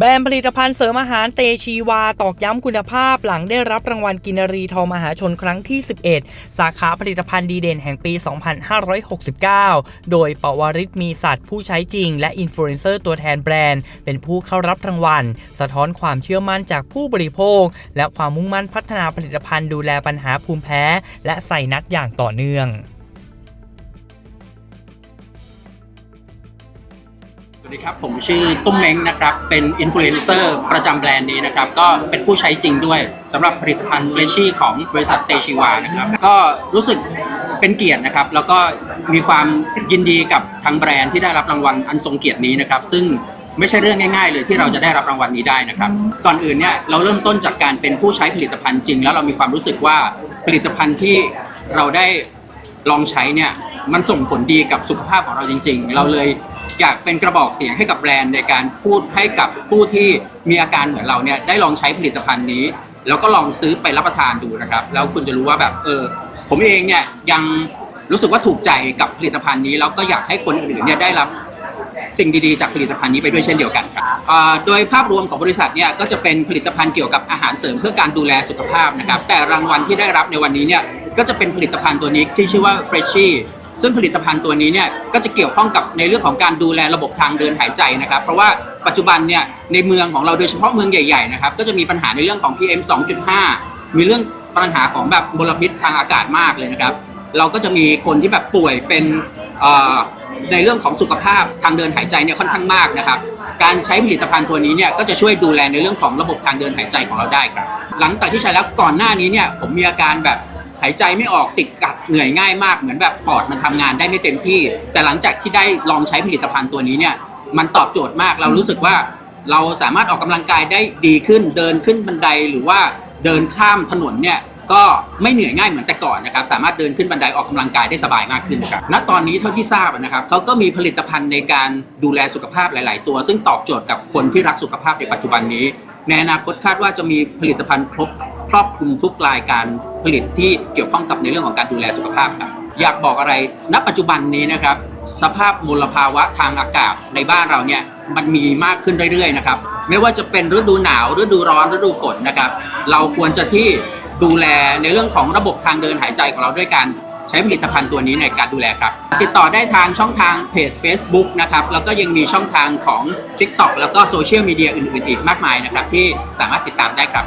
แบรนด์ผลิตภัณฑ์เสริมอาหารเตชีวาตอกย้ำคุณภาพหลังได้รับรางวัลกินรีทองมหาชนครั้งที่ 11 สาขาผลิตภัณฑ์ดีเด่นแห่งปี 2569 โดยปวริศมีสัตว์ผู้ใช้จริง และอินฟลูเอนเซอร์ตัวแทนแบรนด์ เป็นผู้เข้ารับรางวัล สะท้อนความเชื่อมั่นจากผู้บริโภค และความมุ่งมั่นพัฒนาผลิตภัณฑ์ดูแลปัญหาภูมิแพ้ และใส่นัดอย่างต่อเนื่อง สวัสดีครับ ผมชื่อตุ้มเม้งนะครับ เป็นอินฟลูเอนเซอร์ประจำแบรนด์นี้นะครับ ก็เป็นผู้ใช้จริงด้วยสำหรับผลิตภัณฑ์เฟรชชี่ของบริษัทเตชิวานะครับ ก็รู้สึกเป็นเกียรตินะครับ แล้วก็มีความยินดีกับทางแบรนด์ที่ได้รับรางวัลอันทรงเกียรตินี้นะครับ ซึ่งไม่ใช่เรื่องง่ายๆ เลยที่เราจะได้รับรางวัลนี้ได้นะครับ ก่อนอื่นเนี่ยเราเริ่มต้นจากการเป็นผู้ใช้ผลิตภัณฑ์จริง แล้วเรามีความรู้สึกว่าผลิตภัณฑ์ที่เราได้ลองใช้เนี่ย มันส่งผลดีกับสุขภาพของเราจริง ๆ เราเลยอยากเป็นกระบอกเสียงให้กับแบรนด์ในการพูดให้กับผู้ที่มีอาการเหมือนเราเนี่ยได้ลองใช้ผลิตภัณฑ์นี้ แล้วก็ลองซื้อไปรับประทานดูนะครับ แล้วคุณจะรู้ว่าแบบเออ ผมเองเนี่ยยังรู้สึกว่าถูกใจกับผลิตภัณฑ์นี้แล้วก็อยากให้คนอื่นๆเนี่ยได้รับสิ่งดีๆ จากผลิตภัณฑ์นี้ไปด้วยเช่นเดียวกันครับโดยภาพรวมของบริษัทเนี่ยก็จะเป็นผลิตภัณฑ์เกี่ยวกับอาหารเสริมเพื่อการดูแลสุขภาพนะครับ แต่รางวัลที่ได้รับในวันนี้เนี่ยก็จะเป็นผลิตภัณฑ์ตัวนี้ที่ชื่อว่า f r e s h i ซึ่งผลิตภัณฑ์ตัวนี้เนี่ยก็จะเกี่ยวข้องกับในเรื่องของการดูแลระบบทางเดินหายใจนะครับ เพราะว่าปัจจุบันเนี่ยในเมืองของเราโดยเฉพาะเมืองใหญ่ๆนะครับก็จะมีปัญหาในเรื่องของ PM 2.5 มีเรื่องปัญหาของแบบมลพิษทางอากาศมากเลยนะครับ เราก็จะมีคนที่แบบป่วยเป็นในเรื่องของสุขภาพทางเดินหายใจเนี่ยค่อนข้างมากนะครับ การใช้ผลิตภัณฑ์ตัวนี้เนี่ยก็จะช่วยดูแลในเรื่องของระบบทางเดินหายใจของเราได้ครับ หลังจากที่ใช้แล้วก่อนหน้านี้เนี่ยผมมีอาการแบบ หายใจไม่ออกติดกัดเหนื่อยง่ายมากเหมือนแบบปอดมันทำงานได้ไม่เต็มที่ แต่หลังจากที่ได้ลองใช้ผลิตภัณฑ์ตัวนี้เนี่ยมันตอบโจทย์มากเรารู้สึกว่า เราสามารถออกกำลังกายได้ดีขึ้น เดินขึ้นบันไดหรือว่าเดินข้ามถนนเนี่ยก็ไม่เหนื่อยง่ายเหมือนแต่ก่อนนะครับ สามารถเดินขึ้นบันไดออกกำลังกายได้สบายมากขึ้นครับณตอนนี้เท่าที่ทราบนะครับเขาก็มีผลิตภัณฑ์ในการดูแลสุขภาพหลาย ๆ ตัว ซึ่งตอบโจทย์กับคนที่รักสุขภาพในปัจจุบันนี้ในอนาคตคาดว่าจะมีผลิตภัณฑ์ครบ ครอบคลุมทุกรายการผลิตที่เกี่ยวข้องกับในเรื่องของการดูแลสุขภาพครับ อยากบอกอะไร ณ ปัจจุบันนี้นะครับ สภาพมลภาวะทางอากาศในบ้านเราเนี่ยมันมีมากขึ้นเรื่อยๆนะครับ ไม่ว่าจะเป็นฤดูหนาวฤดูร้อนฤดูฝนนะครับ เราควรจะที่ดูแลในเรื่องของระบบทางเดินหายใจของเราด้วยการใช้ผลิตภัณฑ์ตัวนี้ในการดูแลครับ ติดต่อได้ทางช่องทางเพจ Facebook นะครับ แล้วก็ยังมีช่องทางของ TikTok แล้วก็โซเชียลมีเดียอื่นๆ อีกมากมายนะครับ ที่สามารถติดตามได้ครับ